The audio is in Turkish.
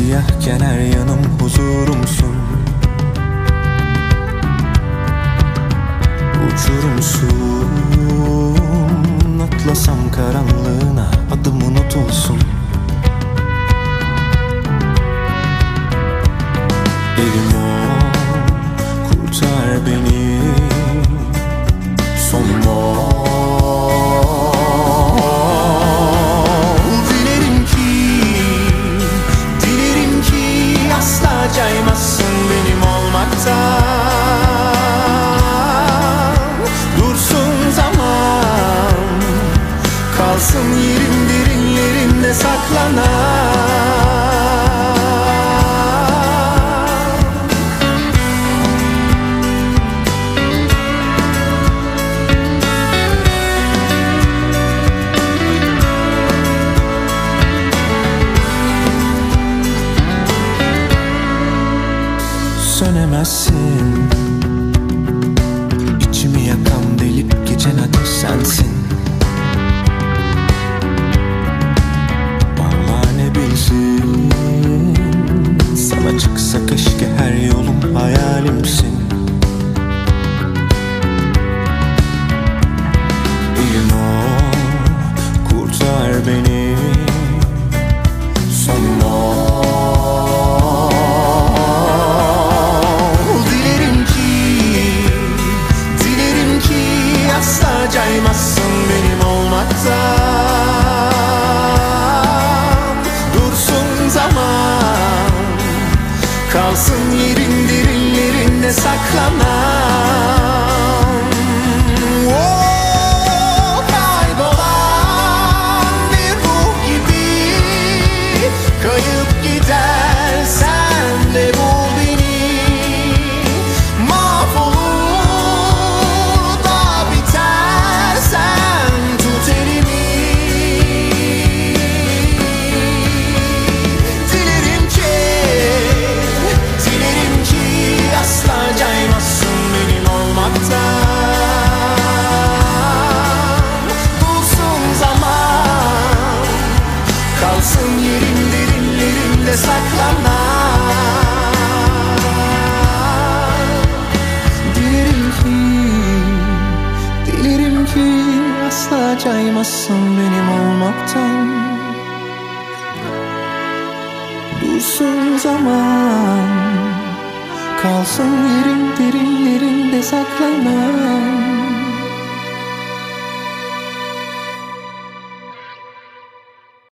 Simsiyahken her yanım huzurumsun. Uçurumsun Atlasam karanlığına adım caymazsın benim olmaktan. Dursun zaman Kalsın yerim sönemezsin. İçimi yakan delip geçen ateş sensin. Vallahi ne bilsin? Sana çıksa keşke her yolum hayalimsin. Ol kurtar beni caymazsın benim olmaktan. Dursun zaman Kalsın yerin derinlerinde saklanan kalsın yerin derinlerinde saklanan Dilerim ki, dilerim ki asla caymazsın benim olmaktan. Dursun zaman Kalsın yerin derinlerinde saklanan